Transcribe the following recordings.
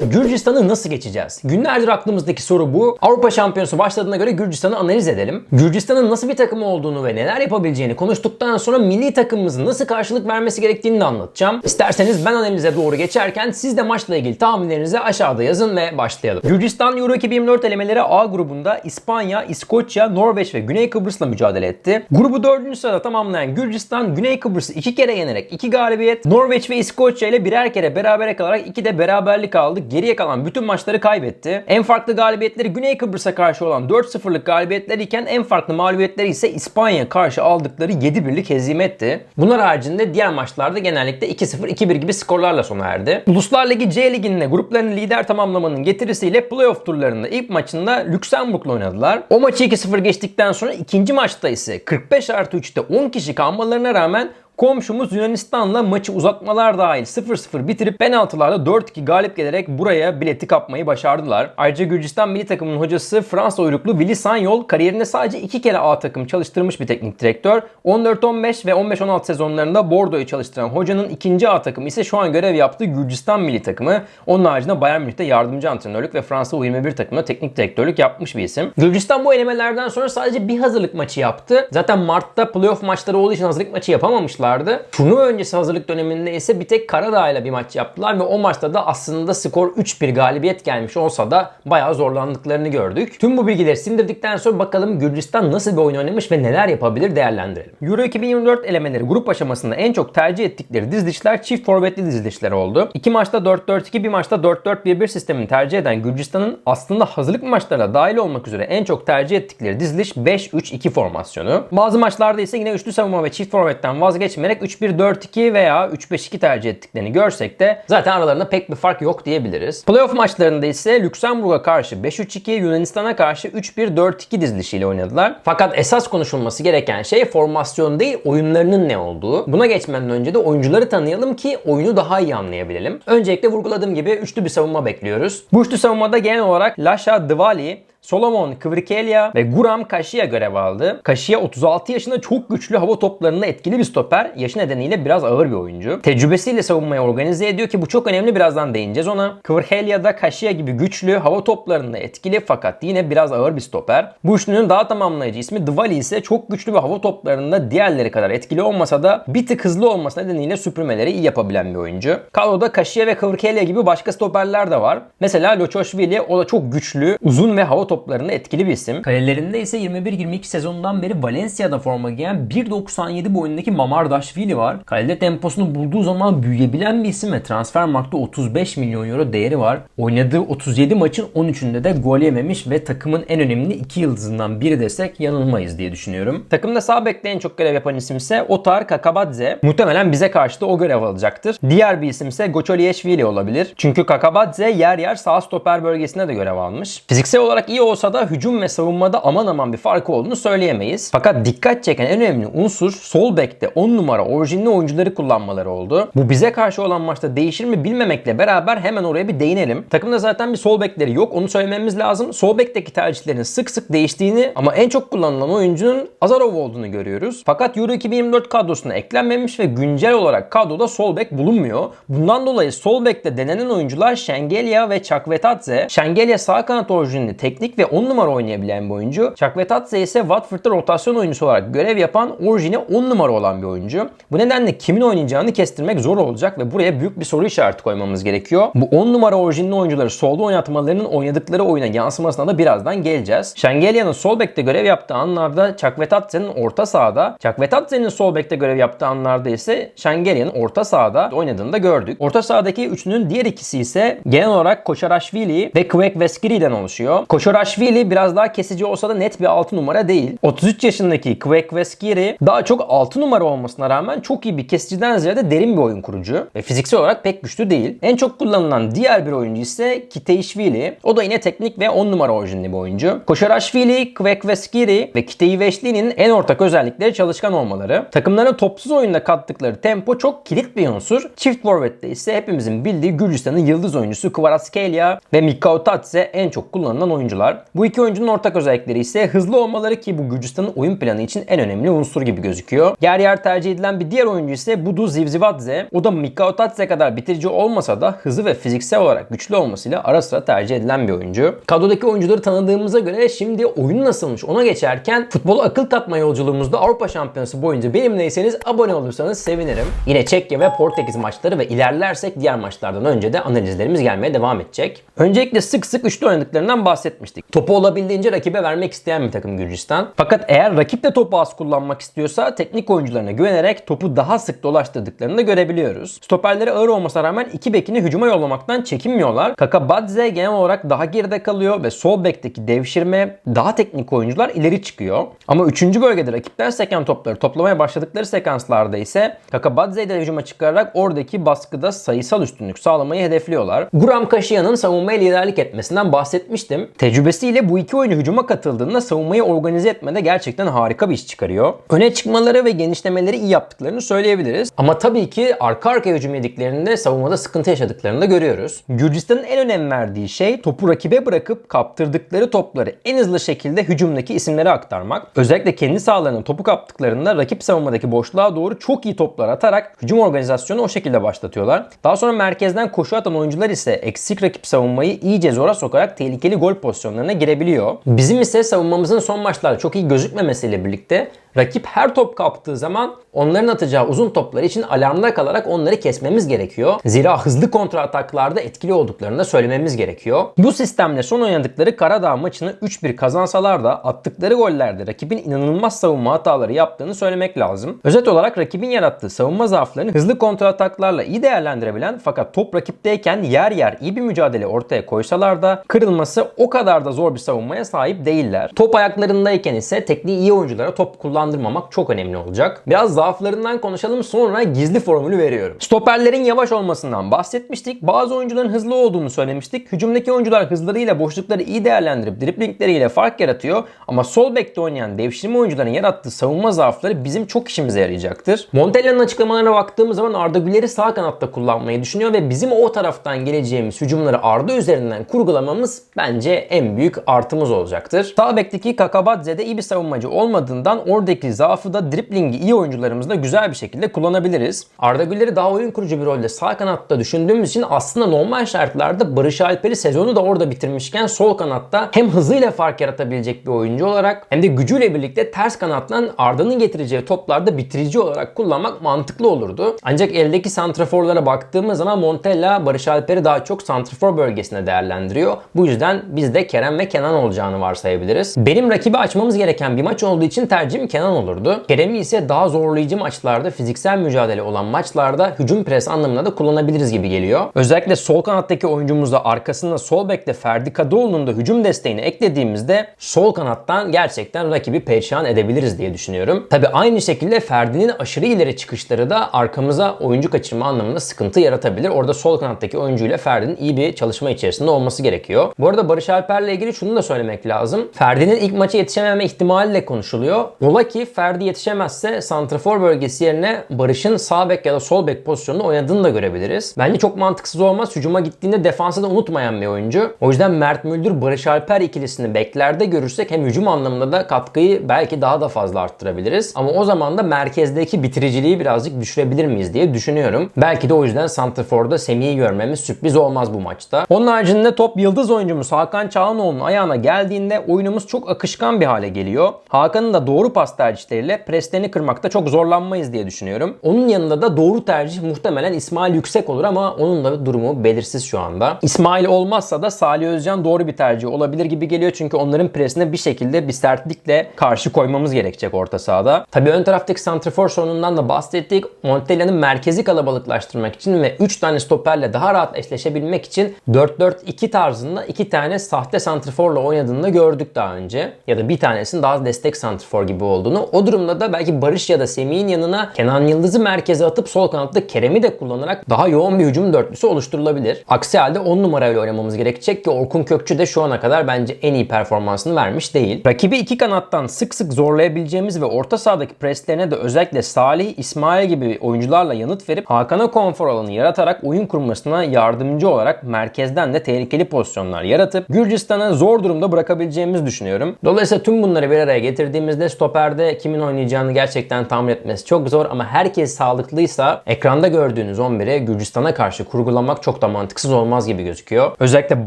Gürcistan'ı nasıl geçeceğiz? Günlerdir aklımızdaki soru bu. Avrupa Şampiyonası başladığına göre Gürcistan'ı analiz edelim. Gürcistan'ın nasıl bir takım olduğunu ve neler yapabileceğini konuştuktan sonra milli takımımızın nasıl karşılık vermesi gerektiğini de anlatacağım. İsterseniz ben analize doğru geçerken siz de maçla ilgili tahminlerinizi aşağıda yazın ve başlayalım. Gürcistan Euro 2024 elemeleri A grubunda İspanya, İskoçya, Norveç ve Güney Kıbrıs'la mücadele etti. Grubu 4. sırada tamamlayan Gürcistan, Güney Kıbrıs'ı 2 kere yenerek 2 galibiyet, Norveç ve İskoçya ile birer kere berabere kalarak 2 de beraberlik aldı. Geriye kalan bütün maçları kaybetti. En farklı galibiyetleri Güney Kıbrıs'a karşı olan 4-0'lık galibiyetler iken en farklı mağlubiyetleri ise İspanya karşı aldıkları 7-1'lik hezimetti. Bunlar haricinde diğer maçlarda genellikle 2-0, 2-1 gibi skorlarla sona erdi. Uluslar Ligi C liginde gruplarını lider tamamlamanın getirisiyle playoff turlarında ilk maçında Lüksemburg'la oynadılar. O maçı 2-0 geçtikten sonra ikinci maçta ise 45 artı 3'te 10 kişi kalmalarına rağmen Komşumuz Yunanistan'la maçı uzatmalar dahil 0-0 bitirip penaltılarla 4-2 galip gelerek buraya bileti kapmayı başardılar. Ayrıca Gürcistan milli takımının hocası Fransa uyruklu Willy Sanyol kariyerinde sadece 2 kere A takım çalıştırmış bir teknik direktör. 14-15 ve 15-16 sezonlarında Bordeaux'u çalıştıran hocanın ikinci A takımı ise şu an görev yaptığı Gürcistan milli takımı. Onun haricinde Bayern Münih'te yardımcı antrenörlük ve Fransa U21 takımında teknik direktörlük yapmış bir isim. Gürcistan bu elemelerden sonra sadece bir hazırlık maçı yaptı. Zaten Mart'ta playoff maçları olduğu için hazırlık maçı yapamamışlar vardı. Turnuva öncesi hazırlık döneminde ise bir tek Karadağ ile bir maç yaptılar ve o maçta da aslında skor 3-1 galibiyet gelmiş olsa da bayağı zorlandıklarını gördük. Tüm bu bilgileri sindirdikten sonra bakalım Gürcistan nasıl bir oyun oynamış ve neler yapabilir değerlendirelim. Euro 2024 elemeleri grup aşamasında en çok tercih ettikleri dizilişler çift forvetli dizilişler oldu. İki maçta 4-4-2 bir maçta 4-4-1-1 sistemini tercih eden Gürcistan'ın aslında hazırlık maçlarına dahil olmak üzere en çok tercih ettikleri diziliş 5-3-2 formasyonu. Bazı maçlarda ise yine üçlü savunma ve çift forvetten vazgeçmeyerek 3-1-4-2 veya 3-5-2 tercih ettiklerini görsek de zaten aralarında pek bir fark yok diyebiliriz. Playoff maçlarında ise Lüksemburg'a karşı 5-3-2, Yunanistan'a karşı 3-1-4-2 dizilişiyle oynadılar. Fakat esas konuşulması gereken şey formasyon değil oyunlarının ne olduğu. Buna geçmeden önce de oyuncuları tanıyalım ki oyunu daha iyi anlayabilelim. Öncelikle vurguladığım gibi üçlü bir savunma bekliyoruz. Bu üçlü savunmada genel olarak Lasha Dvali, Solomon Kvrikelia ve Guram Kaşia görev aldı. Kaşia 36 yaşında çok güçlü hava toplarında etkili bir stoper. Yaşı nedeniyle biraz ağır bir oyuncu. Tecrübesiyle savunmayı organize ediyor ki bu çok önemli birazdan değineceğiz ona. Kvrikelia da Kaşia gibi güçlü hava toplarında etkili fakat yine biraz ağır bir stoper. Bu üçlünün daha tamamlayıcı ismi Dvali ise çok güçlü ve hava toplarında diğerleri kadar etkili olmasa da bir tık hızlı olması nedeniyle süpürmeleri iyi yapabilen bir oyuncu. Kadroda Kaşia ve Kvrikelia gibi başka stoperler de var. Mesela Lochoshvili o da çok güçlü, uzun ve hava toplarında etkili bir isim. Kalelerinde ise 21-22 sezonundan beri Valencia'da forma giyen 1.97 boyundaki Mamardashvili var. Kalede temposunu bulduğu zaman büyüyebilen bir isim ve Transfermarkt'ta 35 milyon euro değeri var. Oynadığı 37 maçın 13'ünde de gol yememiş ve takımın en önemli iki yıldızından biri desek yanılmayız diye düşünüyorum. Takımda sağ bekte en çok görev yapan isim ise Otar Kakabadze. Muhtemelen bize karşı da o görev alacaktır. Diğer bir isim ise Goçoliyeşvili olabilir. Çünkü Kakabadze yer yer sağ stoper bölgesinde de görev almış. Fiziksel olarak iyi olsa da hücum ve savunmada aman aman bir farkı olduğunu söyleyemeyiz. Fakat dikkat çeken en önemli unsur sol bekte 10 numara orijinli oyuncuları kullanmaları oldu. Bu bize karşı olan maçta değişir mi bilmemekle beraber hemen oraya bir değinelim. Takımda zaten bir sol bekleri yok onu söylememiz lazım. Sol bekteki tercihlerin sık sık değiştiğini ama en çok kullanılan oyuncunun Azarov olduğunu görüyoruz. Fakat Euro 2024 kadrosuna eklenmemiş ve güncel olarak kadroda sol bek bulunmuyor. Bundan dolayı sol bekte denenen oyuncular Şengelya ve Çakvetadze. Şengelya sağ kanat orijinli teknik ve 10 numara oynayabilen bir oyuncu. Çakvetadze ise Watford'da rotasyon oyuncusu olarak görev yapan orijine 10 numara olan bir oyuncu. Bu nedenle kimin oynayacağını kestirmek zor olacak ve buraya büyük bir soru işareti koymamız gerekiyor. Bu 10 numara orijinli oyuncuları solda oynatmalarının oynadıkları oyuna yansımasına da birazdan geleceğiz. Şengelya'nın sol bekte görev yaptığı anlarda Çakvetadze'nin orta sahada, Çakvetadze'nin sol bekte görev yaptığı anlarda ise Şengelya'nın orta sahada oynadığını da gördük. Orta sahadaki üçlünün diğer ikisi ise genel olarak Koşarashvili ve Kvek Veskiri'den oluşuyor. Koşarashvili biraz daha kesici olsa da net bir 6 numara değil. 33 yaşındaki Kvek Veskiri daha çok 6 numara olmasına rağmen çok iyi bir kesiciden ziyade derin bir oyun kurucu ve fiziksel olarak pek güçlü değil. En çok kullanılan diğer bir oyuncu ise Kiteishvili. O da yine teknik ve 10 numara orijinli bir oyuncu. Koşarashvili, Kvek Veskiri ve Kiteiveşli'nin en ortak özellikleri çalışkan olmaları. Takımların topsuz oyunda kattıkları tempo çok kilit bir unsur. Çift forvette ise hepimizin bildiği Gürcistan'ın yıldız oyuncusu Kvaratskhelia ve Tatse en çok kullanılan oyuncular. Oynuyorlar. Bu iki oyuncunun ortak özellikleri ise hızlı olmaları ki bu Gürcistan'ın oyun planı için en önemli unsur gibi gözüküyor. Yer yer tercih edilen bir diğer oyuncu ise Budu Zivzivadze. O da Mika Otatse kadar bitirici olmasa da hızı ve fiziksel olarak güçlü olmasıyla ara sıra tercih edilen bir oyuncu. Kadrodaki oyuncuları tanıdığımıza göre şimdi oyun nasılmış ona geçerken futbola akıl katma yolculuğumuzda Avrupa Şampiyonası boyunca benimleyseniz abone olursanız sevinirim. Yine Çekya ve Portekiz maçları ve ilerlersek diğer maçlardan önce de analizlerimiz gelmeye devam edecek. Öncelikle sık sık üçlü oynadıklarından bahsetmiştik. Topu olabildiğince rakibe vermek isteyen bir takım Gürcistan. Fakat eğer rakip de topu az kullanmak istiyorsa teknik oyuncularına güvenerek topu daha sık dolaştırdıklarını da görebiliyoruz. Stoperleri ağır olmasına rağmen iki bekini hücuma yollamaktan çekinmiyorlar. Kakabadze genel olarak daha geride kalıyor ve sol bekteki devşirme daha teknik oyuncular ileri çıkıyor. Ama 3. bölgede rakipler seken topları toplamaya başladıkları sekanslarda ise Kakabadze'yi de hücuma çıkararak oradaki baskıda sayısal üstünlük sağlamayı hedefliyorlar. Guram Kaşiyan'ın savunmaya liderlik etmesinden bahsetmiştim. Tecrübesiyle bu iki oyuncu hücuma katıldığında savunmayı organize etmede gerçekten harika bir iş çıkarıyor. Öne çıkmaları ve genişlemeleri iyi yaptıklarını söyleyebiliriz. Ama tabii ki arka arkaya hücum yediklerinde savunmada sıkıntı yaşadıklarını da görüyoruz. Gürcistan'ın en önem verdiği şey topu rakibe bırakıp kaptırdıkları topları en hızlı şekilde hücumdaki isimlere aktarmak. Özellikle kendi sahalarının topu kaptıklarında rakip savunmadaki boşluğa doğru çok iyi toplar atarak hücum organizasyonu o şekilde başlatıyorlar. Daha sonra merkezden koşu atan oyuncular ise eksik rakip savunmayı iyice zora sokarak tehlikeli gol pozisyonlarına girebiliyor. Bizim ise savunmamızın son maçlarda çok iyi gözükmemesiyle birlikte rakip her top kaptığı zaman onların atacağı uzun toplar için alarmda kalarak onları kesmemiz gerekiyor. Zira hızlı kontra ataklarda etkili olduklarını da söylememiz gerekiyor. Bu sistemle son oynadıkları Karadağ maçını 3-1 kazansalar da attıkları gollerde rakibin inanılmaz savunma hataları yaptığını söylemek lazım. Özet olarak rakibin yarattığı savunma zaaflarını hızlı kontra ataklarla iyi değerlendirebilen fakat top rakipteyken yer yer iyi bir mücadele ortaya koysalar da kırılması o kadar da zor bir savunmaya sahip değiller. Top ayaklarındayken ise tekniği iyi oyunculara top kullandırmamak çok önemli olacak. Biraz zaaflarından konuşalım sonra gizli formülü veriyorum. Stoperlerin yavaş olmasından bahsetmiştik. Bazı oyuncuların hızlı olduğunu söylemiştik. Hücumdaki oyuncular hızlarıyla boşlukları iyi değerlendirip driplingleriyle fark yaratıyor. Ama sol bekte oynayan devşirme oyuncuların yarattığı savunma zaafları bizim çok işimize yarayacaktır. Montella'nın açıklamalarına baktığımız zaman Arda Güler'i sağ kanatta kullanmayı düşünüyor ve bizim o taraftan geleceğimiz hücumları Arda üzerinden kurgulamamız bence en büyük artımız olacaktır. Sağ bekteki Kakabadze de iyi bir savunmacı olmadığından oradaki zaafı da driplingi iyi oyuncularımızla güzel bir şekilde kullanabiliriz. Arda Güler'i daha oyun kurucu bir rolde sağ kanatta düşündüğümüz için aslında normal şartlarda Barış Alper'i sezonu da orada bitirmişken sol kanatta hem hızıyla fark yaratabilecek bir oyuncu olarak hem de gücüyle birlikte ters kanattan Arda'nın getireceği toplarda bitirici olarak kullanmak mantıklı olurdu. Ancak eldeki santraforlara baktığımız zaman Montella Barış Alper'i daha çok santrafor bölgesine değerlendiriyor. Bu yüzden biz de Kerem ve Kenan olacağını varsayabiliriz. Benim rakibi açmamız gereken bir maç olduğu için tercihim Kenan olurdu. Kerem'i ise daha zorlayıcı maçlarda, fiziksel mücadele olan maçlarda hücum pres anlamında da kullanabiliriz gibi geliyor. Özellikle sol kanattaki oyuncumuzda arkasında sol bekte Ferdi Kadıoğlu'nun da hücum desteğini eklediğimizde sol kanattan gerçekten rakibi perişan edebiliriz diye düşünüyorum. Tabi aynı şekilde Ferdi'nin aşırı ileri çıkışları da arkamıza oyuncu kaçırma anlamında sıkıntı yaratabilir. Orada sol kanattaki oyuncuyla Ferdi'nin iyi bir çalışma içerisinde olması gerekiyor. Bu arada Barış Alper'le ilgili şunu da söylemek lazım. Ferdi'nin ilk maça yetişememe ihtimaliyle konuşuluyor. Ola ki Ferdi yetişemezse santrafor bölgesi yerine Barış'ın sağ bek ya da sol bek pozisyonunda oynadığını da görebiliriz. Bence çok mantıksız olmaz. Hücuma gittiğinde defansı da unutmayan bir oyuncu. O yüzden Mert Müldür Barış Alper ikilisini beklerde görürsek hem hücum anlamında da katkıyı belki daha da fazla arttırabiliriz. Ama o zaman da merkezdeki bitiriciliği birazcık düşürebilir miyiz diye düşünüyorum. Belki de o yüzden Santrafor'da Semih'i görmemiz sürpriz olmaz bu maçta. Onun haricinde top yıldız oyuncumuz Hakan Çağlanoğlu'nun ayağına geldiğinde oyunumuz çok akışkan bir hale geliyor. Hakan'ın da doğru pas tercihleriyle preslerini kırmakta çok zorlanmayız diye düşünüyorum. Onun yanında da doğru tercih muhtemelen İsmail Yüksek olur ama onun da durumu belirsiz şu anda. İsmail olmazsa da Salih Özcan doğru bir tercih olabilir gibi geliyor çünkü onların presine bir şekilde bir sertlikle karşı koymamız gerekecek orta sahada. Tabii ön taraftaki santrafor sorunundan da bahsettik. Montella'nın merkezi kalabalıklaştırmak için ve 3 tane stoperle daha rahat eşleşebilmek için 4-4-2 tarzında 2 tane sahte santraforla oynadığını da gördük daha önce. Ya da bir tanesinin daha destek santrafor gibi olduğu olduğunu. O durumda da belki Barış ya da Semih'in yanına Kenan Yıldız'ı merkeze atıp sol kanatta Kerem'i de kullanarak daha yoğun bir hücum dörtlüsü oluşturulabilir. Aksi halde 10 numarayla oynamamız gerekecek ki Orkun Kökçü de şu ana kadar bence en iyi performansını vermiş değil. Rakibi iki kanattan sık sık zorlayabileceğimiz ve orta sahadaki preslerine de özellikle Salih, İsmail gibi oyuncularla yanıt verip Hakan'a konfor alanı yaratarak oyun kurmasına yardımcı olarak merkezden de tehlikeli pozisyonlar yaratıp Gürcistan'ı zor durumda bırakabileceğimizi düşünüyorum. Dolayısıyla tüm bunları bir araya getirdiğimizde stoperde kimin oynayacağını gerçekten tahmin etmesi çok zor ama herkes sağlıklıysa ekranda gördüğünüz 11'e Gürcistan'a karşı kurgulamak çok da mantıksız olmaz gibi gözüküyor. Özellikle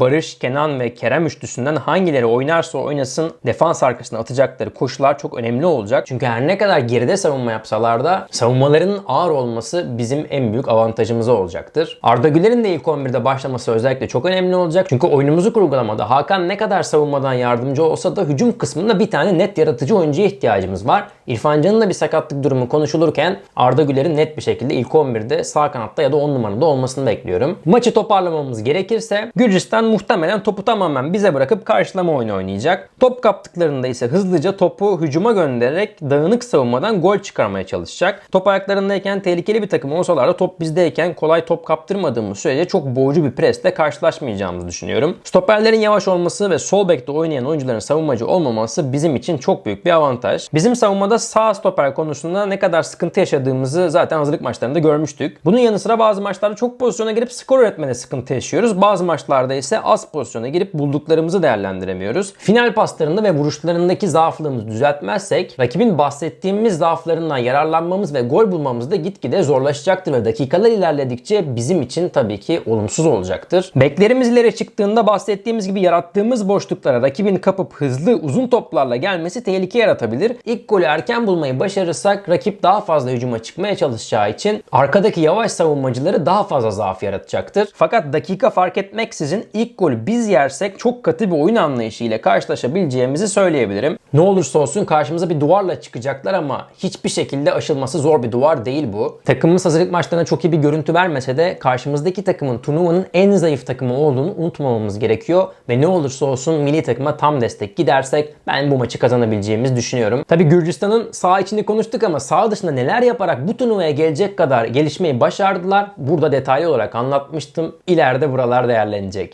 Barış, Kenan ve Kerem üçlüsünden hangileri oynarsa oynasın defans arkasına atacakları koşular çok önemli olacak. Çünkü her ne kadar geride savunma yapsalar da savunmalarının ağır olması bizim en büyük avantajımız olacaktır. Arda Güler'in de ilk 11'de başlaması özellikle çok önemli olacak. Çünkü oyunumuzu kurgulamada Hakan ne kadar savunmadan yardımcı olsa da hücum kısmında bir tane net yaratıcı oyuncuya ihtiyacımız var. İrfan Can'ın da bir sakatlık durumu konuşulurken Arda Güler'in net bir şekilde ilk 11'de sağ kanatta ya da 10 numarada olmasını bekliyorum. Maçı toparlamamız gerekirse Gürcistan muhtemelen topu tamamen bize bırakıp karşılama oyunu oynayacak. Top kaptıklarında ise hızlıca topu hücuma göndererek dağınık savunmadan gol çıkarmaya çalışacak. Top ayaklarındayken tehlikeli bir takım olsalar da top bizdeyken kolay top kaptırmadığımız sürece çok boğucu bir presle karşılaşmayacağımızı düşünüyorum. Stoperlerin yavaş olması ve sol bekte oynayan oyuncuların savunmacı olmaması bizim için çok büyük bir avantaj. Bizim savunmada sağ stoper konusunda ne kadar sıkıntı yaşadığımızı zaten hazırlık maçlarında görmüştük. Bunun yanı sıra bazı maçlarda çok pozisyona girip skor üretmede sıkıntı yaşıyoruz. Bazı maçlarda ise az pozisyona girip bulduklarımızı değerlendiremiyoruz. Final paslarında ve vuruşlarındaki zaaflığımızı düzeltmezsek rakibin bahsettiğimiz zaaflarından yararlanmamız ve gol bulmamız da gitgide zorlaşacaktır ve dakikalar ilerledikçe bizim için tabii ki olumsuz olacaktır. Beklerimiz ileri çıktığında bahsettiğimiz gibi yarattığımız boşluklara rakibin kapıp hızlı uzun toplarla gelmesi tehlike yaratabilir. İlk golü erken bulmayı başarırsak rakip daha fazla hücuma çıkmaya çalışacağı için arkadaki yavaş savunmacıları daha fazla zaaf yaratacaktır. Fakat dakika fark etmeksizin ilk golü biz yersek çok katı bir oyun anlayışı ile karşılaşabileceğimizi söyleyebilirim. Ne olursa olsun karşımıza bir duvarla çıkacaklar ama hiçbir şekilde aşılması zor bir duvar değil bu. Takımımız hazırlık maçlarına çok iyi bir görüntü vermese de karşımızdaki takımın turnuvanın en zayıf takımı olduğunu unutmamamız gerekiyor ve ne olursa olsun milli takıma tam destek gidersek ben bu maçı kazanabileceğimizi düşünüyorum. Tabi Gürcistan'ın sağ içinde konuştuk ama sağ dışında neler yaparak bu turnuvaya gelecek kadar gelişmeyi başardılar. Burada detaylı olarak anlatmıştım. İleride buralar değerlenecek.